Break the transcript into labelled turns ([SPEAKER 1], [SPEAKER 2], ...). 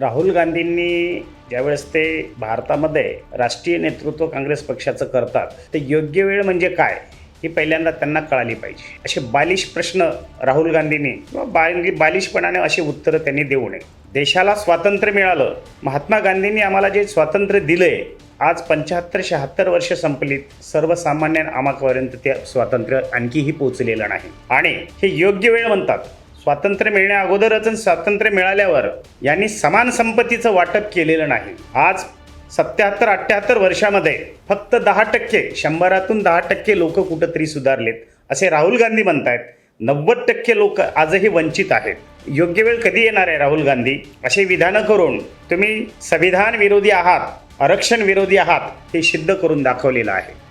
[SPEAKER 1] राहुल गांधींनी ज्यावेळेस ते भारतामध्ये राष्ट्रीय नेतृत्व काँग्रेस पक्षाचं करतात ते योग्य वेळ म्हणजे काय ही पहिल्यांदा त्यांना कळाली पाहिजे. असे बालिश प्रश्न राहुल गांधींनी किंवा बाली बालिशपणाने अशी उत्तरं त्यांनी देऊ नये. देशाला स्वातंत्र्य मिळालं महात्मा गांधींनी आम्हाला जे स्वातंत्र्य दिलंय आज पंच्याहत्तर शहात्तर वर्ष संपलीत सर्वसामान्य आमापर्यंत ते स्वातंत्र्य आणखीही पोचलेलं नाही. आणि हे योग्य वेळ म्हणतात. स्वातंत्र्य मिळण्या अगोदरच स्वातंत्र्य मिळाल्यावर यांनी समान संपत्तीचं वाटप केलेलं नाही. आज सत्याहत्तर अठ्ठ्याहत्तर वर्षामध्ये फक्त दहा टक्के शंभरातून दहा टक्के लोक कुठंतरी सुधारलेत असे राहुल गांधी म्हणतायत. नव्वद टक्के लोक आजही वंचित आहेत. योग्य वेळ कधी येणार आहे राहुल गांधी? असे विधानं करून तुम्ही संविधान विरोधी आहात आरक्षण विरोधी आहात हे सिद्ध करून दाखवलेलं आहे.